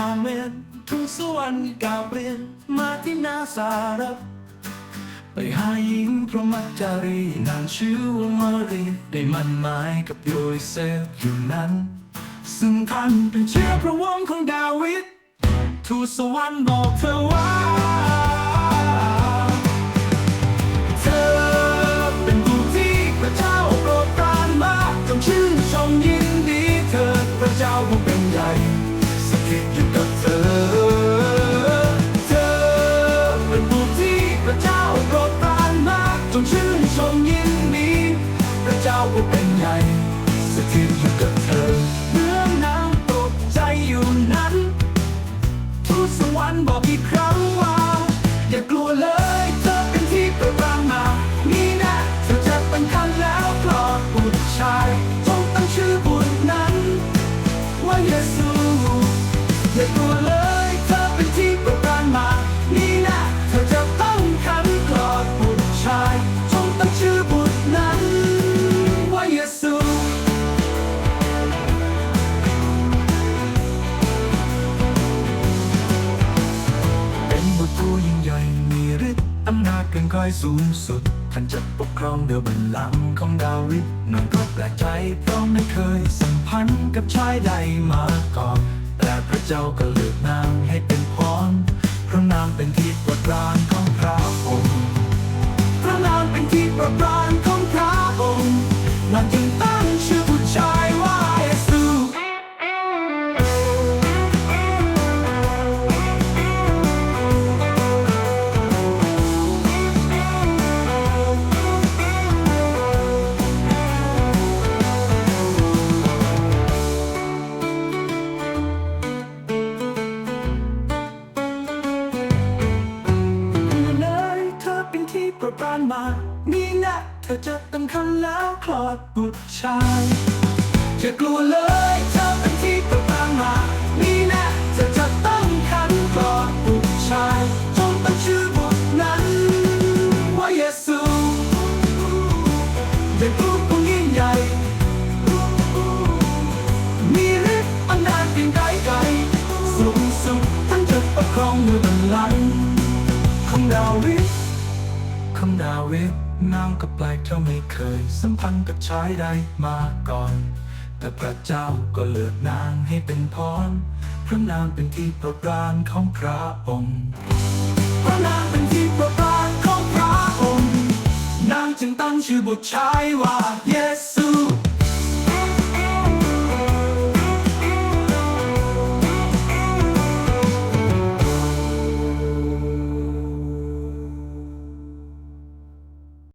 ผ่านเวรทุกสวรรค์ก้าวเปลี่ยนมาที่นาสารับไปหาหญิงพระมัจจารีนางชื่อว่ามารีได้มันหมายกับโยเซฟอยู่นั้น ซึ่งท่านเป็นเชื้อพระวงศ์ของดาวิดทูตสวรรค์บอกเธอว่า มากจงชื่นชมยินดีพระเจ้าผู้เป็นใหญ่สถิตอยู่กับเธอเมื่อนางตกใจอยู่นั้นทูตสวรรค์บอกอีกครั้งว่า อย่ากลัวเลยเธอเป็นที่ปรดปรางมา นี่นะเธอจะเป็นคันแล้วปลอดบุตรชาย อำนาจกันก้อยสูงสุด ท่านจะปกครองเดือบันลังของดาวิดนางก็แปลกใจเพราะไม่เคยสัมพันธ์กับชายใดมาก่อน แต่พระเจ้าก็เลือกนางให้เป็นพรเพราะนางเป็นที่โปรดปรานข นี่นะเธอจะตั้งครรภ์แล้วคลอดบุตรชายจะกลัวเลยเธอเป็นที่ปรดปามานี่นะเธอจะต้องคันคลอดบุตรชายจงตั้งชื่อบุตรนั้นว่าเยซูเป็นผู้ผู้ยิ่งใหญ่มีฤทธิ์อำนาจยิ่งไกลไกลสูงสุดท่านจะปกครองเมือบัลลังก์ของดาวิดของดาวิด นางก็แปลกเท่าไม่เคย สัมพันธ์กับชายใดมาก่อน แต่พระเจ้าก็เลือกนางให้เป็นพรพระนางเป็นที่โปรดปรานของพระองค์ พระนางเป็นที่โปรดปรานของพระองค์ นางจึงตั้งชื่อบุตรชายว่าเย